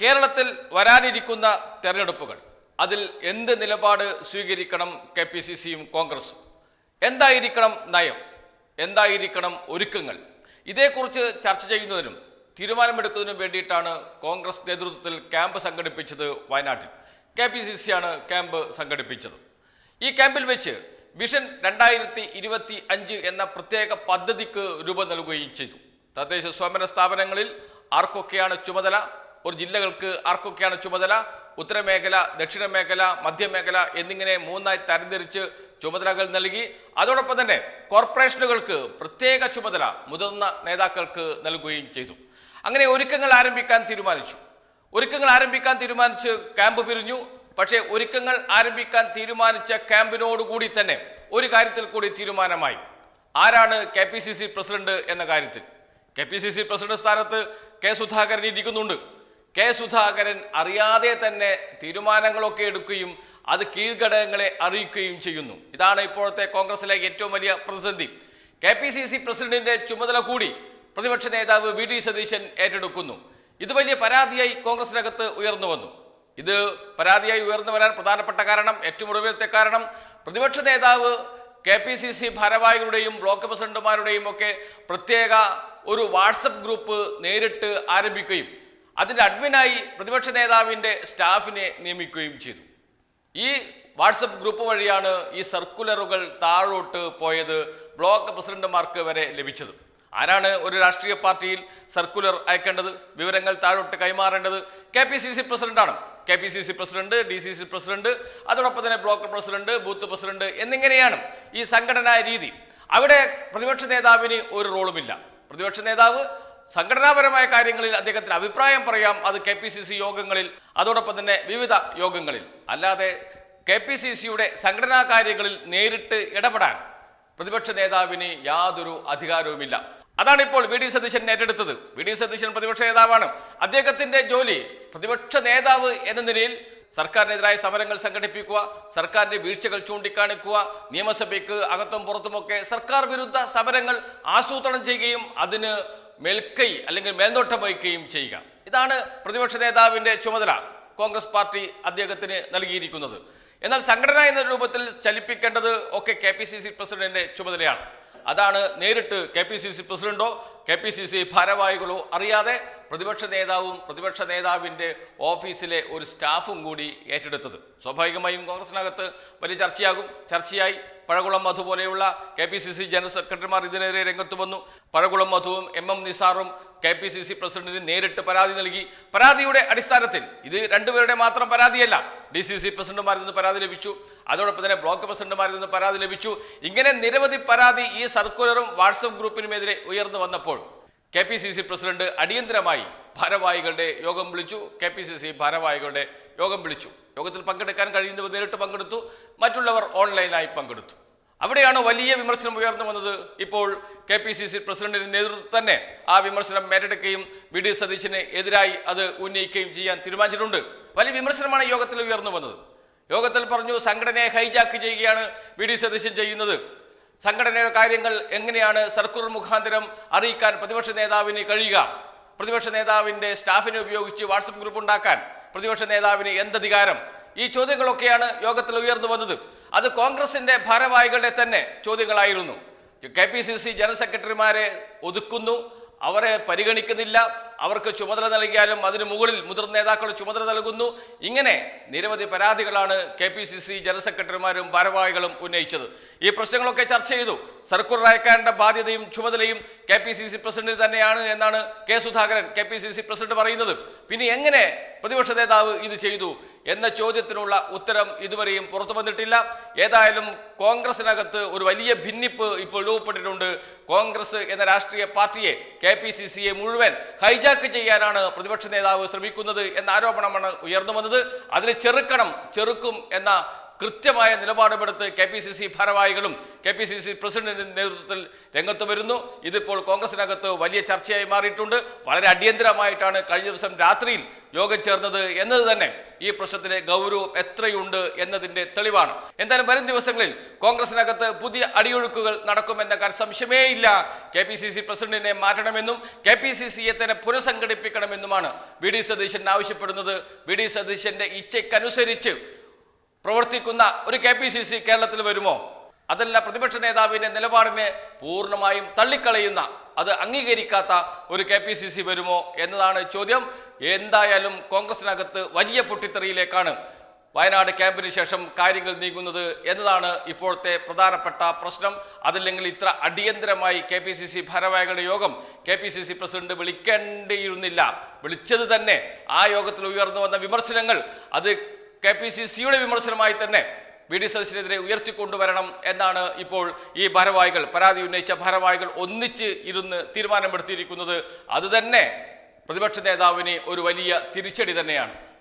കേരളത്തിൽ വരാനിരിക്കുന്ന തെരഞ്ഞെടുപ്പുകൾ അതിൽ എന്ത് നിലപാട് സ്വീകരിക്കണം കെ പി സി സിയും കോൺഗ്രസും? എന്തായിരിക്കണം നയം? എന്തായിരിക്കണം ഒരുക്കങ്ങൾ? ഇതേക്കുറിച്ച് ചർച്ച ചെയ്യുന്നതിനും തീരുമാനമെടുക്കുന്നതിനും വേണ്ടിയിട്ടാണ് കോൺഗ്രസ് നേതൃത്വത്തിൽ ക്യാമ്പ് സംഘടിപ്പിച്ചത് വയനാട്ടിൽ. കെ പി സി സിയാണ് ക്യാമ്പ് സംഘടിപ്പിച്ചത്. ഈ ക്യാമ്പിൽ വെച്ച് വിഷൻ രണ്ടായിരത്തി ഇരുപത്തി അഞ്ച് എന്ന പ്രത്യേക പദ്ധതിക്ക് രൂപം നൽകുകയും ചെയ്തു. തദ്ദേശ സ്വയംഭരണ സ്ഥാപനങ്ങളിൽ ആർക്കൊക്കെയാണ് ചുമതല? ഒരു ജില്ലകൾക്ക് ആർക്കൊക്കെയാണ് ചുമതല? ഉത്തരമേഖല ദക്ഷിണ മേഖല മധ്യമേഖല എന്നിങ്ങനെ മൂന്നായി തരംതിരിച്ച് ചുമതലകൾ നൽകി. അതോടൊപ്പം തന്നെ കോർപ്പറേഷനുകൾക്ക് പ്രത്യേക ചുമതല മുതിർന്ന നേതാക്കൾക്ക് നൽകുകയും ചെയ്തു. അങ്ങനെ ഒരുക്കങ്ങൾ ആരംഭിക്കാൻ തീരുമാനിച്ചു. ഒരുക്കങ്ങൾ ആരംഭിക്കാൻ തീരുമാനിച്ച് ക്യാമ്പ് പിരിഞ്ഞു. പക്ഷേ ഒരുക്കങ്ങൾ ആരംഭിക്കാൻ തീരുമാനിച്ച ക്യാമ്പിനോടുകൂടി തന്നെ ഒരു കാര്യത്തിൽ കൂടി തീരുമാനമായി. ആരാണ് K P C C president എന്ന കാര്യത്തിൽ? K P C C president സ്ഥാനത്ത് കെ സുധാകരൻ ഇരിക്കുന്നുണ്ട്. കെ സുധാകരൻ അറിയാതെ തന്നെ തീരുമാനങ്ങളൊക്കെ എടുക്കുകയും അത് കീഴ്ഘടകങ്ങളെ അറിയിക്കുകയും ചെയ്യുന്നു. ഇതാണ് ഇപ്പോഴത്തെ കോൺഗ്രസിലെ ഏറ്റവും വലിയ പ്രതിസന്ധി. കെ പി സി സി പ്രസിഡന്റിന്റെ ചുമതല കൂടി പ്രതിപക്ഷ നേതാവ് വി ഡി സതീശൻ ഏറ്റെടുക്കുന്നു. ഇത് വലിയ പരാതിയായി കോൺഗ്രസിനകത്ത് ഉയർന്നു വന്നു. ഇത് പരാതിയായി ഉയർന്നു വരാൻ പ്രധാനപ്പെട്ട കാരണം ഏറ്റവും ഒടുവിലത്തെ കാരണം പ്രതിപക്ഷ നേതാവ് കെ പി സി സി ഭാരവാഹികളുടെയും ബ്ലോക്ക് പ്രസിഡന്റുമാരുടെയും ഒക്കെ പ്രത്യേക ഒരു വാട്സപ്പ് ഗ്രൂപ്പ് നേരിട്ട് ആരംഭിക്കുകയും അതിന്റെ അഡ്മിനായി പ്രതിപക്ഷ നേതാവിന്റെ സ്റ്റാഫിനെ നിയമിക്കുകയും ചെയ്തു. ഈ വാട്സപ്പ് ഗ്രൂപ്പ് വഴിയാണ് ഈ സർക്കുലറുകൾ താഴോട്ട് പോയത് ബ്ലോക്ക് പ്രസിഡന്റുമാർക്ക് വരെ ലഭിച്ചത്. ആരാണ് ഒരു രാഷ്ട്രീയ പാർട്ടിയിൽ സർക്കുലർ അയക്കേണ്ടത്? വിവരങ്ങൾ താഴോട്ട് കൈമാറേണ്ടത് കെ പി സി സി പ്രസിഡന്റാണ്. K P C C president D C C president അതോടൊപ്പം തന്നെ ബ്ലോക്ക് പ്രസിഡന്റ് ബൂത്ത് പ്രസിഡന്റ് എന്നിങ്ങനെയാണ് ഈ സംഘടനാ രീതി. അവിടെ പ്രതിപക്ഷ നേതാവിന് ഒരു റോളുമില്ല. പ്രതിപക്ഷ നേതാവ് സംഘടനാപരമായ കാര്യങ്ങളിൽ അദ്ദേഹത്തിന് അഭിപ്രായം പറയാം. അത് കെ പി സി സി യോഗങ്ങളിൽ അതോടൊപ്പം തന്നെ വിവിധ യോഗങ്ങളിൽ. അല്ലാതെ കെ പി സി സിയുടെ സംഘടനാ കാര്യങ്ങളിൽ നേരിട്ട് ഇടപെടാൻ പ്രതിപക്ഷ നേതാവിന് യാതൊരു അധികാരവുമില്ല. അതാണ് ഇപ്പോൾ വി ഡി സതീശൻ ഏറ്റെടുത്തത്. വി ഡി സതീശൻ പ്രതിപക്ഷ നേതാവാണ്. അദ്ദേഹത്തിന്റെ ജോലി പ്രതിപക്ഷ നേതാവ് എന്ന നിലയിൽ സർക്കാരിനെതിരായ സമരങ്ങൾ സംഘടിപ്പിക്കുക സർക്കാരിന്റെ വീഴ്ചകൾ ചൂണ്ടിക്കാണിക്കുക നിയമസഭയ്ക്ക് അകത്തും പുറത്തുമൊക്കെ സർക്കാർ വിരുദ്ധ സമരങ്ങൾ ആസൂത്രണം ചെയ്യുകയും അതിന് മേൽക്കൈ അല്ലെങ്കിൽ മേൽനോട്ടം വഹിക്കുകയും ചെയ്യുക. ഇതാണ് പ്രതിപക്ഷ നേതാവിന്റെ ചുമതല. കോൺഗ്രസ് പാർട്ടി അദ്ദേഹത്തിന് നൽകിയിരിക്കുന്നത്. എന്നാൽ സംഘടന എന്ന രൂപത്തിൽ ചലിപ്പിക്കേണ്ടത് ഒക്കെ കെ പി സി സി പ്രസിഡന്റിന്റെ ചുമതലയാണ്. അതാണ് നേരിട്ട് കെ പി സി സി പ്രസിഡന്റോ കെ പി സി സി ഭാരവാഹികളോ അറിയാതെ പ്രതിപക്ഷ നേതാവും പ്രതിപക്ഷ നേതാവിന്റെ ഓഫീസിലെ ഒരു സ്റ്റാഫും കൂടി ഏറ്റെടുത്തത്. സ്വാഭാവികമായും കോൺഗ്രസിനകത്ത് വലിയ ചർച്ചയാകും. ചർച്ചയായി. പഴകുളം മധു പോലെയുള്ള K P C C general സെക്രട്ടറിമാർ ഇതിനെതിരെ രംഗത്ത് വന്നു. പഴകുളം മധുവും എം എം നിസാറും കെ പി സി സി പ്രസിഡന്റിന് നേരിട്ട് പരാതി നൽകി. പരാതിയുടെ അടിസ്ഥാനത്തിൽ ഇത് രണ്ടുപേരുടെ മാത്രം പരാതിയല്ല. ഡി സി സി പ്രസിഡന്റുമാരിൽ നിന്ന് പരാതി ലഭിച്ചു. അതോടൊപ്പം തന്നെ ബ്ലോക്ക് പ്രസിഡന്റുമാരിൽ നിന്ന് പരാതി ലഭിച്ചു. ഇങ്ങനെ നിരവധി പരാതി ഈ സർക്കുലറും വാട്സപ്പ് ഗ്രൂപ്പിനുമെതിരെ ഉയർന്നു വന്നപ്പോൾ K P C C president അടിയന്തരമായി ഭാരവാഹികളുടെ യോഗം വിളിച്ചു. കെ പി സി സി ഭാരവാഹികളുടെ യോഗം വിളിച്ചു. യോഗത്തിൽ പങ്കെടുക്കാൻ കഴിയുന്നവർ നേരിട്ട് പങ്കെടുത്തു. മറ്റുള്ളവർ ഓൺലൈനായി പങ്കെടുത്തു. അവിടെയാണ് വലിയ വിമർശനം ഉയർന്നു വന്നത്. ഇപ്പോൾ കെ പി സി സി പ്രസിഡന്റിന്റെ നേതൃത്വം തന്നെ ആ വിമർശനം ഏറ്റെടുക്കുകയും വി ഡി സതീശന് എതിരായി അത് ഉന്നയിക്കുകയും ചെയ്യാൻ തീരുമാനിച്ചിട്ടുണ്ട്. വലിയ വിമർശനമാണ് യോഗത്തിൽ ഉയർന്നു വന്നത്. യോഗത്തിൽ പറഞ്ഞു സംഘടനയെ ഹൈജാക്ക് ചെയ്യുകയാണ് വി ഡി സതീശൻ ചെയ്യുന്നത്. സംഘടനയുടെ കാര്യങ്ങൾ എങ്ങനെയാണ് സർക്കുലർ മുഖാന്തരം അറിയിക്കാൻ പ്രതിപക്ഷ നേതാവിന് കഴിയുക? പ്രതിപക്ഷ നേതാവിന്റെ സ്റ്റാഫിനെ ഉപയോഗിച്ച് വാട്സപ്പ് ഗ്രൂപ്പ് ഉണ്ടാക്കാൻ പ്രതിപക്ഷ നേതാവിന് എന്തധികാരം? ഈ ചോദ്യങ്ങളൊക്കെയാണ് യോഗത്തിൽ ഉയർന്നു വന്നത്. അത് കോൺഗ്രസിന്റെ ഭാരവാഹികളുടെ തന്നെ ചോദ്യങ്ങളായിരുന്നു. K P C C general സെക്രട്ടറിമാരെ ഒതുക്കുന്നു. അവരെ പരിഗണിക്കുന്നില്ല. അവർക്ക് ചുമതല നൽകിയാലും അതിനു മുകളിൽ മുതിർന്ന നേതാക്കൾ ചുമതല നൽകുന്നു. ഇങ്ങനെ നിരവധി പരാതികളാണ് K P C C general സെക്രട്ടറിമാരും ഭാരവാഹികളും ഉന്നയിച്ചത്. ഈ പ്രശ്നങ്ങളൊക്കെ ചർച്ച ചെയ്തു. സർക്കുലർ അയക്കാനുള്ള ബാധ്യതയും ചുമതലയും K P C C president തന്നെയാണ് എന്നാണ് K Sudhakaran K P C C president പറയുന്നത്. പിന്നെ എങ്ങനെ പ്രതിപക്ഷ നേതാവ് ഇത് ചെയ്തു എന്ന ചോദ്യത്തിനുള്ള ഉത്തരം ഇതുവരെയും പുറത്തു വന്നിട്ടില്ല. ഏതായാലും കോൺഗ്രസിനകത്ത് ഒരു വലിയ ഭിന്നിപ്പ് ഇപ്പോൾ രൂപപ്പെട്ടിട്ടുണ്ട്. കോൺഗ്രസ് എന്ന രാഷ്ട്രീയ പാർട്ടിയെ കെ പി സി സിയെ മുഴുവൻ ഹൈജാക്ക് ചെയ്യാനാണ് പ്രതിപക്ഷ നേതാവ് ശ്രമിക്കുന്നത് എന്ന ആരോപണമാണ് ഉയർന്നു വന്നത്. അതിന് ചെറുക്കണം ചെറുക്കും എന്ന കൃത്യമായ നിലപാടുമെടുത്ത് കെ പി സി സി ഭാരവാഹികളും കെ പി സി സി പ്രസിഡന്റിന്റെ നേതൃത്വത്തിൽ രംഗത്ത് വരുന്നു. ഇതിപ്പോൾ കോൺഗ്രസിനകത്ത് വലിയ ചർച്ചയായി മാറിയിട്ടുണ്ട്. വളരെ അടിയന്തരമായിട്ടാണ് കഴിഞ്ഞ ദിവസം രാത്രിയിൽ യോഗം ചേർന്നത് എന്നത് തന്നെ ഈ പ്രശ്നത്തിലെ ഗൗരവം എത്രയുണ്ട് എന്നതിന്റെ തെളിവാണ്. എന്തായാലും വരും ദിവസങ്ങളിൽ കോൺഗ്രസിനകത്ത് പുതിയ അടിയൊഴുക്കുകൾ നടക്കുമെന്ന കാര്യം സംശയമേ ഇല്ല കെ പി സി സി പ്രസിഡന്റിനെ മാറ്റണമെന്നും കെ പി സി സിയെ തന്നെ പുനഃസംഘടിപ്പിക്കണമെന്നുമാണ് വി ഡി സതീശൻ ആവശ്യപ്പെടുന്നത്. വി ഡി സതീശന്റെ ഇച്ഛയ്ക്കനുസരിച്ച് പ്രവർത്തിക്കുന്ന ഒരു കെ പി സി സി കേരളത്തിൽ വരുമോ? അതല്ല പ്രതിപക്ഷ നേതാവിന്റെ നിലപാടിനെ പൂർണമായും തള്ളിക്കളയുന്ന അത് അംഗീകരിക്കാത്ത ഒരു കെ പി സി സി വരുമോ എന്നതാണ് ചോദ്യം. എന്തായാലും കോൺഗ്രസിനകത്ത് വലിയ പൊട്ടിത്തെറിയിലേക്കാണ് വയനാട് ക്യാമ്പിന് ശേഷം കാര്യങ്ങൾ നീങ്ങുന്നത് എന്നതാണ് ഇപ്പോഴത്തെ പ്രധാനപ്പെട്ട പ്രശ്നം. അതല്ലെങ്കിൽ ഇത്ര അടിയന്തരമായി കെ പി സി സി ഭാരവാഹികളുടെ യോഗം K P C C president വിളിക്കേണ്ടിയിരുന്നില്ല. വിളിച്ചത് തന്നെ ആ യോഗത്തിൽ ഉയർന്നു വന്ന വിമർശനങ്ങൾ അത് കെ പി സി സിയുടെ വിമർശനമായി തന്നെ വി ഡി സതീശനെതിരെ ഉയർത്തിക്കൊണ്ടുവരണം എന്നാണ് ഇപ്പോൾ ഈ ഭാരവാഹികൾ പരാതി ഉന്നയിച്ച ഭാരവാഹികൾ ഒന്നിച്ച് ഇരുന്ന് തീരുമാനമെടുത്തിരിക്കുന്നത്. അതുതന്നെ പ്രതിപക്ഷ നേതാവിന് ഒരു വലിയ തിരിച്ചടി തന്നെയാണ്.